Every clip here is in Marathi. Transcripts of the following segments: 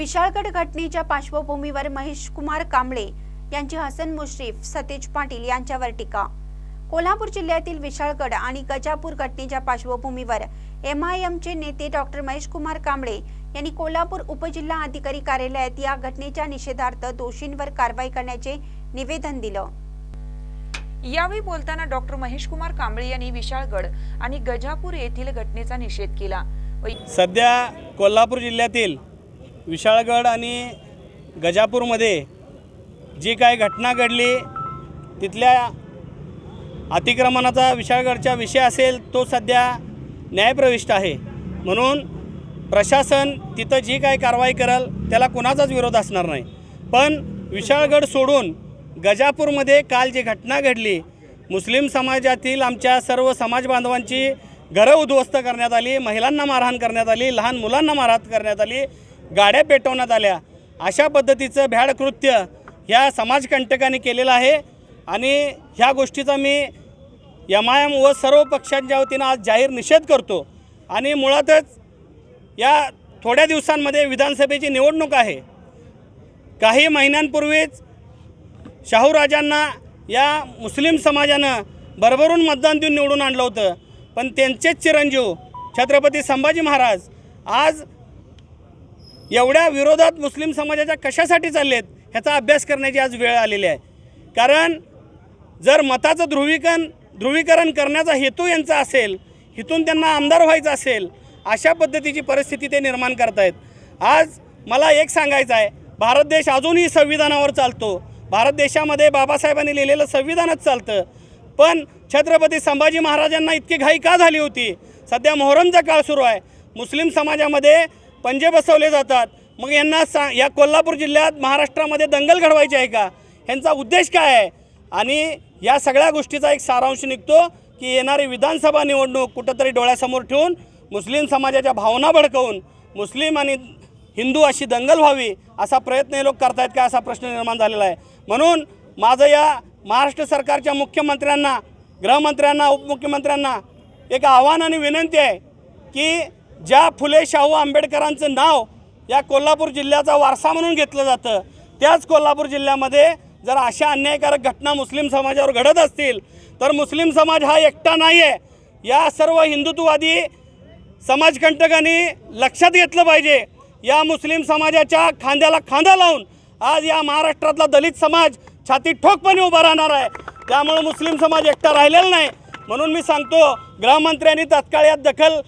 विशाळगड घटनेच्या पार्श्वभूमीवर महेश कुमार कांबळे यांची हसन मुश्रीफ सतेज पाटील यांच्यावर टीका. कोल्हापूर जिल्ह्यातील विशाळगड आणि गजापूर घटनेच्या पार्श्वभूमीवर एमआयएमचे नेते डॉक्टर महेश कुमार कांबळे यांनी कोल्हापूर उपजिल्हा अधिकारी कार्यालयात या घटनेच्या निषेधार्थ दोषींवर कारवाई करण्याचे निवेदन दिलं. यावेळी बोलताना डॉक्टर महेश कुमार कांबळे यांनी विशाळगड आणि गजापूर येथील घटनेचा निषेध केला. सध्या कोल्हापूर जिल्ह्यातील विशाळगड आणि गजापूरमध्ये जी काय घटना घडली तिथल्या अतिक्रमणाचा विशाळगडचा विषय असेल तो सध्या न्यायप्रविष्ट आहे. म्हणून प्रशासन तिथं जी काय कारवाई करेल त्याला कुणाचाच विरोध असणार नाही. पण विशाळगड सोडून गजापूरमध्ये काल जी घटना घडली मुस्लिम समाजातील आमच्या सर्व समाज बांधवांची घरं उद्ध्वस्त करण्यात आली महिलांना मारहाण करण्यात आली लहान मुलांना मारहाण करण्यात आली गाड्या पेटवण्यात आल्या. अशा पद्धतीचं भ्याड कृत्य ह्या समाजकंटकांनी केलेलं आहे आणि ह्या गोष्टीचा मी एम आय एम व सर्व पक्षांच्या वतीनं आज जाहीर निषेध करतो. आणि मुळातच या थोड्या दिवसांमध्ये विधानसभेची निवडणूक आहे. काही महिन्यांपूर्वीच शाहूराजांना या मुस्लिम समाजानं भरभरून मतदान देऊन निवडून आणलं होतं. पण त्यांचेच चिरंजीव छत्रपती संभाजी महाराज आज एवढ्या विरोधात मुस्लिम समाजाच्या कशासाठी चालले आहेत ह्याचा अभ्यास करण्याची आज वेळ आलेली आहे. कारण जर मताचं ध्रुवीकरण ध्रुवीकरण करण्याचा हेतू यांचा असेल इथून त्यांना आमदार व्हायचं असेल अशा पद्धतीची परिस्थिती ते निर्माण करतायत. आज मला एक सांगायचं आहे भारत देश अजूनही संविधानावर चालतो. भारत देशामध्ये बाबासाहेबांनी लिहिलेलं संविधानच चालतं. पण छत्रपती संभाजी महाराजांना इतकी घाई का झाली होती? सध्या मोहरमचा काळ सुरू आहे. मुस्लिम समाजामध्ये पंजे बसवले जातात. मग यांना सा या कोल्हापूर जिल्ह्यात महाराष्ट्रामध्ये दंगल घडवायची आहे का? ह्यांचा उद्देश काय आहे? आणि या सगळ्या गोष्टीचा एक सारांश निघतो की येणारी विधानसभा निवडणूक कुठंतरी डोळ्यासमोर ठेवून मुस्लिम समाजाच्या भावना भडकवून मुस्लिम आणि हिंदू अशी दंगल व्हावी असा प्रयत्न हे लोक करतायत का असा प्रश्न निर्माण झालेला आहे. म्हणून माझं या महाराष्ट्र सरकारच्या मुख्यमंत्र्यांना गृहमंत्र्यांना उपमुख्यमंत्र्यांना एक आव्हान आणि विनंती आहे की ज्या फुले शाहू आंबेडकरांचं नाव या कोल्हापूर जिल्ह्याचा वारसा म्हणून घेतलं जातं त्याच कोल्हापूर जिल्ह्यामध्ये जर अशा अन्यायकारक घटना मुस्लिम समाजावर घडत असतील तर मुस्लिम समाज हा एकटा नाही आहे या सर्व हिंदुत्ववादी समाजकंटकांनी लक्षात घेतलं पाहिजे. या मुस्लिम समाजाच्या खांद्याला खांदा लावून आज या महाराष्ट्रातला दलित समाज छाती ठोकपणे उभा राहणार आहे. त्यामुळं मुस्लिम समाज एकटा राहिलेला नाही. म्हणून मी सांगतो गृहमंत्र्यांनी तात्काळ यात दखल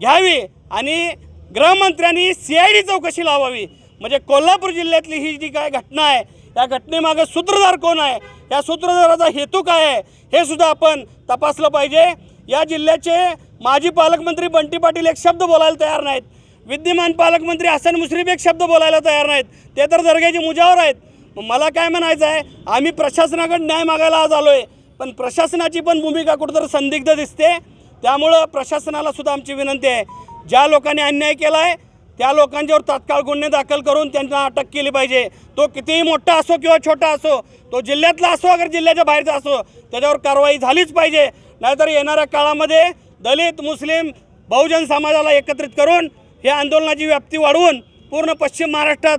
घ्यावी आणि गृहमंत्र्यांनी सी आय डी चौकशी लावावी. म्हणजे कोल्हापूर जिल्ह्यातली ही जी काय घटना आहे या घटनेमागं सूत्रधार कोण आहे? या सूत्रधाराचा हेतू काय आहे? हे सुद्धा आपण तपासलं पाहिजे. या जिल्ह्याचे माजी पालकमंत्री बंटी पाटील एक शब्द बोलायला तयार नाहीत. विद्यमान पालकमंत्री हसन मुश्रीफ एक शब्द बोलायला तयार नाहीत. ते तर दर्ग्याची मुजावर आहेत. मला काय म्हणायचं आहे? आम्ही प्रशासनाकडे न्याय मागायला आज आलो आहे पण प्रशासनाची पण भूमिका कुठंतरी संदिग्ध दिसते. त्यामुळं प्रशासनाला सुद्धा आमची विनंती आहे. ज्या लोकांनी अन्याय केला आहे त्या लोकांच्यावर तात्काळ गुन्हे दाखल करून त्यांना अटक केली पाहिजे. तो कितीही मोठा असो किंवा छोटा असो तो जिल्ह्यातला असो अगर जिल्ह्याच्या बाहेरचा असो त्याच्यावर कारवाई झालीच पाहिजे. नाहीतर येणाऱ्या काळामध्ये दलित मुस्लिम बहुजन समाजाला एकत्रित करून या आंदोलनाची व्याप्ती वाढवून पूर्ण पश्चिम महाराष्ट्रात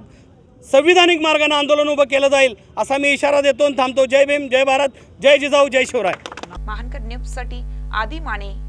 संविधानिक मार्गाने आंदोलन उभं केलं जाईल असा मी इशारा देतो थांबतो. जय भीम जय भारत जय जिजाऊ जय शिवराय. महानकर न्यूजसाठी आदी माने.